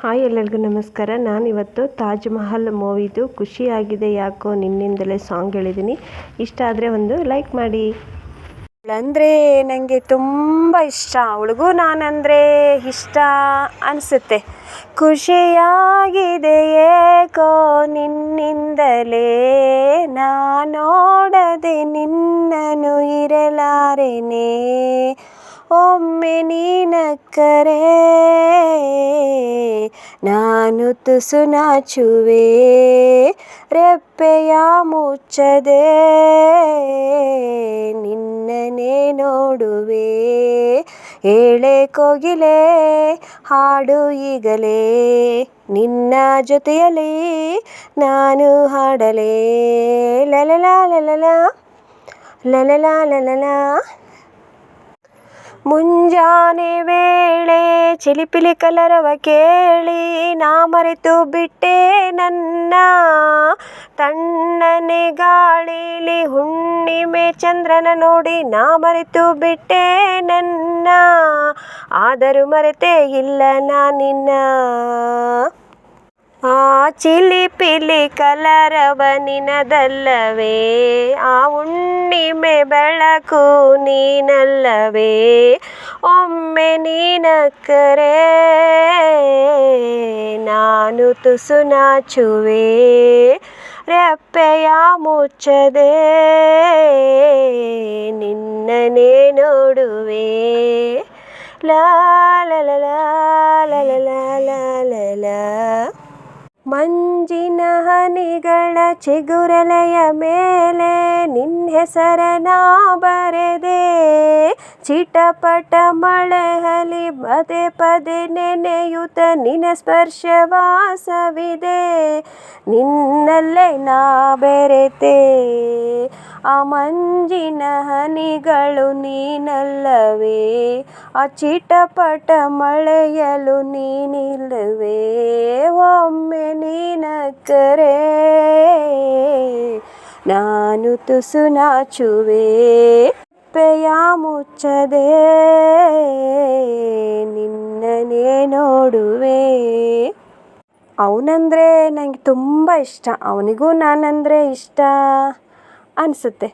Hi ಎಲ್ಲರಿಗೂ ನಮಸ್ಕಾರ. ನಾನಿವತ್ತು ತಾಜ್ ಮಹಲ್ ಮೂವಿದು ಖುಷಿಯಾಗಿದೆ ಯಾಕೋ ನಿನ್ನಿಂದಲೇ ಸಾಂಗ್ ಹೇಳಿದ್ದೀನಿ ಇಷ್ಟ ಆದರೆ ಒಂದು ಲೈಕ್ ಮಾಡಿ. ಅಂದರೆ ನನಗೆ ತುಂಬ ಇಷ್ಟ. ಅವಳಿಗೂ ನಾನಂದರೆ ಇಷ್ಟ ಅನಿಸುತ್ತೆ. ಖುಷಿಯಾಗಿದೆ ಏಕೋ ನಿನ್ನಿಂದಲೇ ನಾ ನೋಡದೆ ಇರಲಾರೆನೇ ಇರಲಾರೆನೆ. ಒಮ್ಮೆ ನೀನಕ್ಕರೆ ನಾನು ತುಸು ನಾಚುವೆ ರೆಪ್ಪೆಯ ಮುಚ್ಚದೆ ನಿನ್ನನೇ ನೋಡುವೆ ಏಳೆ ಕೋಗಿಲೆ ಹಾಡು ಈಗಲೇ ನಿನ್ನ ಜೊತೆಯಲ್ಲಿ ನಾನು ಹಾಡಲೇ ಲಲಲ ಲಲಲ ಲಲಲ ಲಲಲ ಮುಂಜಾನೆ ವೇಳೆ ಚಿಲಿಪಿಲಿ ಕಲರವ ಕೇಳಿ, ನಾ ಮರೆತು ಬಿಟ್ಟೆ ನನ್ನ. ತಣ್ಣನೆ ಗಾಳಿಲಿ ಹುಣ್ಣಿಮೆ ಚಂದ್ರನ ನೋಡಿ ನಾ ಮರೆತು ಬಿಟ್ಟೆ ನನ್ನ. ಆದರೂ ಮರೆತೇ ಇಲ್ಲ ನಾ ನಿನ್ನ ಆ ಚಿಲಿಪಿಲಿ ಕಲರವ ನಿನದಲ್ಲವೇ ಆ ಹುಣ್ಣಿಮೆ ಬೆಳಕು ನೀನಲ್ಲವೇ ಒಮ್ಮೆ ನೀನಕ್ಕರೆ ನಾನು ತುಸು ನಾಚುವೆ ರೆಪ್ಪೆಯ ಮುಚ್ಚದೆ ನಿನ್ನನೇ ನೋಡುವೆ ಲಾ ಲಲ ಲಾ ಲಲ ಲಾ ಲಾ ಲಲ ಮಂಜಿನ ಹನಿಗಳ ಚಿಗುರಲೆಯ ಮೇಲೆ ನಿನ್ನ ಹೆಸರನ ಬರೆದೆ. ಚಿಟಪಟ ಮಳೆಹಲಿ ಪದೇ ಪದೇ ನೆನೆಯುತ್ತ ನಿನ್ನ ಸ್ಪರ್ಶವಾಸವಿದೆ ನಿನ್ನಲ್ಲೇ ನಾ ಬೆರೆತೆ. ಆ ಮಂಜಿನ ಹನಿಗಳು ನೀನಲ್ಲವೇ, ಆ ಚಿಟಪಟ ಮಳೆಯಲು ನೀನಿಲ್ಲವೇ, ಒಮ್ಮೆ ನೀನಕ್ಕರೆ ನಾನು ತುಸು ನಾಚುವೆ, ಪೆಯ ಮುಚ್ಚದೆ ನಿನ್ನನೇ ನೋಡುವೆ. ಅವನಂದರೆ ನನಗೆ ತುಂಬ ಇಷ್ಟ, ಅವನಿಗೂ ನಾನಂದರೆ ಇಷ್ಟ. ಅನಿಸುತ್ತೆ.